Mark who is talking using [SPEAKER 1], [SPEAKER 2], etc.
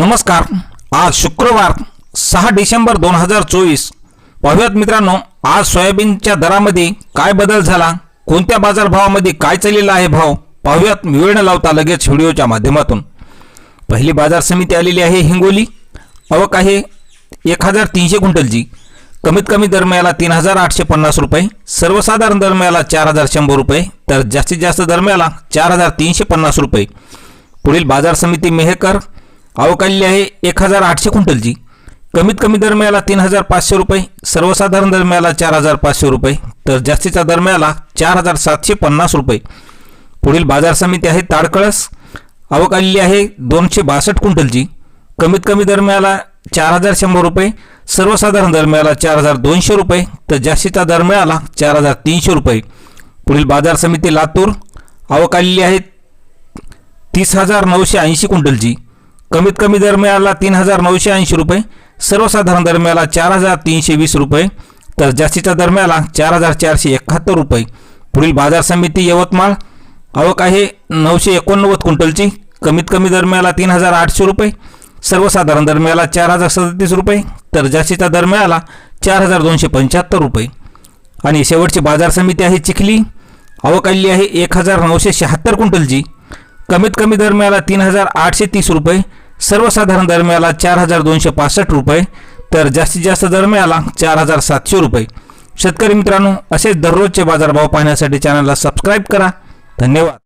[SPEAKER 1] नमस्कार. आज शुक्रवार सहा डिसेंबर दोन हजार चोवीस. पाहूयात मित्रांनो आज सोयाबीनच्या दरामध्ये काय बदल झाला? कोणत्या बाजारभावामध्ये काय चाललेला आहे भाव? पाहूयात वेळ न लावता लगेच व्हिडिओच्या माध्यमातून. पहिली बाजार समिती आलेली आहे हिंगोली. अवक आहे एक हजार तीनशे क्विंटलची. कमीत कमी दरम्याला तीन हजार आठशे पन्नास रुपये. सर्वसाधारण दरम्याला चार हजार शंभर रुपये. तर जास्तीत जास्त दरम्याला चार हजार तीनशे पन्नास रुपये. पुढील बाजार समिती मेहकर आवक आलेली आहे एक हजार आठशे क्विंटलची. कमीत कमी दर मिळाला तीन हजार पाचशे रुपये सर्वसाधारण दर मिळाला चार हजार पाचशे रुपये तर जास्तीचा दर मिळाला चार हजार सातशे पन्नास रुपये. पुढील बाजार समिती आहे ताडकळस. आवक आलेली आहे दोनशे बासष्ट क्विंटलची. कमीत कमी दर मिळाला चार हजार शंभर रुपये सर्वसाधारण दर मिळाला चार हजार दोनशे रुपये तर जास्तीचा दर मिळाला चार हजार तीनशे रुपये. पुढील बाजार समिती लातूर. आवक आलेली आहे तीस हजार नऊशे ऐंशी क्विंटलची. कमीत कमी दर मिळाला तीन हजार नऊशे ऐंशी रुपये सर्वसाधारण दर मिळाला चार हजार तीनशे वीस रुपये तर जास्तीचा दर मिळाला चार हजार चारशे एकाहत्तर रुपये. पुढील बाजार समिती यवतमाळ आवक आहे नऊशे एकोणनव्वद क्विंटलची कमीत कमी दर मिळाला तीन हजार आठशे रुपये सर्वसाधारण दर मिळाला चार हजार सदतीस रुपये तर जास्तीचा दर मिळाला चार हजार दोनशे पंच्याहत्तर रुपये. आणि शेवटची बाजार समिती आहे चिखली आवक आलेली आहे एक हजार नऊशे शहात्तर क्विंटलची कमीत कमी दर मिळाला तीन हजार आठशे तीस रुपये सर्वसाधारण दर मिळाला चार हजार दोनशे पासष्ट रुपये तर जास्तीत जास्त दर मिळाला चार हजार सातशे रुपये. शेतकरी मित्रांनो असेच दररोजचे बाजारभाव पाहण्यासाठी चॅनलला सबस्क्राईब करा. धन्यवाद.